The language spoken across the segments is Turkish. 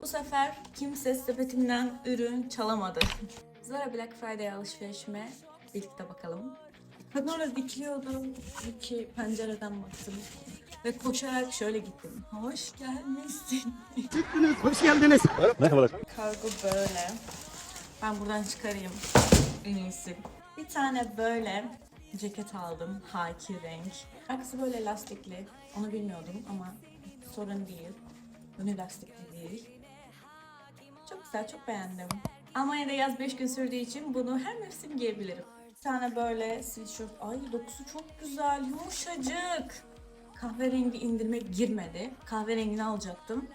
Bu sefer kimse sepetimden ürün çalamadı. Zara Black Friday alışverişime birlikte bakalım. Ben orada dikiliyordum. İki pencereden baktım. Ve koşarak şöyle gittim. Hoş gelmişsin. Hoş geldiniz. Merhabalar. Kargo böyle. Ben buradan çıkarayım. En iyisi. Bir tane böyle ceket aldım. Haki renk. Arkası böyle lastikli. Onu bilmiyordum ama sorun değil. Önü lastikli değil. Çok güzel, çok beğendim. Almanya'da yaz 5 gün sürdüğü için bunu her mevsim giyebilirim. Bir tane böyle sweatshirt. Ay dokusu çok güzel, yumuşacık. Kahverengi indirime girmedi. Kahverengini alacaktım.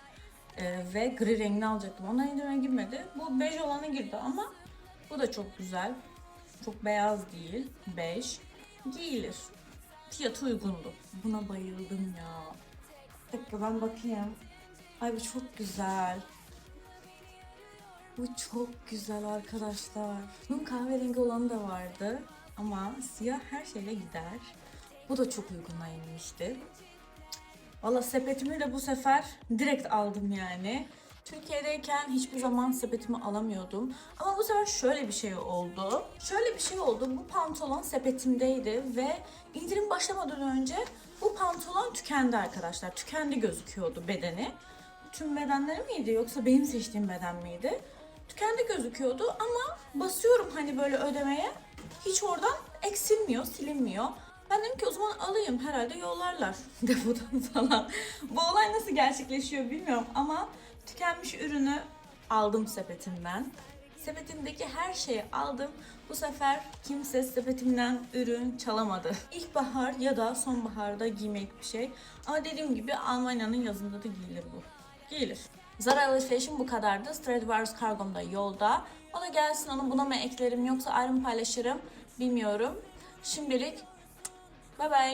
Ee, ve gri rengini alacaktım. Ondan indirime girmedi. Bu bej olanı girdi ama bu da çok güzel. Çok beyaz değil. Bej. Giyilir. Fiyatı uygundu. Buna bayıldım ya. Bir dakika ben bakayım. Ay bu çok güzel. Bu çok güzel arkadaşlar. Bunun kahverengi olanı da vardı. Ama siyah her şeyle gider. Bu da çok uyguna inmişti. Valla sepetimi de bu sefer direkt aldım yani. Türkiye'deyken hiçbir zaman sepetimi alamıyordum. Ama bu sefer şöyle bir şey oldu. Şöyle bir şey oldu. Bu pantolon sepetimdeydi ve indirim başlamadan önce bu pantolon tükendi arkadaşlar. Tükendi gözüküyordu bedeni. Tüm bedenleri miydi yoksa benim seçtiğim beden miydi? Tükendi gözüküyordu ama basıyorum hani böyle ödemeye. Hiç oradan eksilmiyor, silinmiyor. Ben dedim ki o zaman alayım herhalde yollarlar depodan falan. Bu olay nasıl gerçekleşiyor bilmiyorum ama tükenmiş ürünü aldım sepetimden. Sepetimdeki her şeyi aldım. Bu sefer kimse sepetimden ürün çalamadı. İlkbahar ya da sonbaharda giymelik bir şey. Ama dediğim gibi Almanya'nın yazında da giyilir bu. Giyilir. Zara alışverişim bu kadardı. Stradivarius kargom da yolda. O da gelsin onu buna mı eklerim yoksa ayrı mı paylaşırım bilmiyorum. Şimdilik bye bye.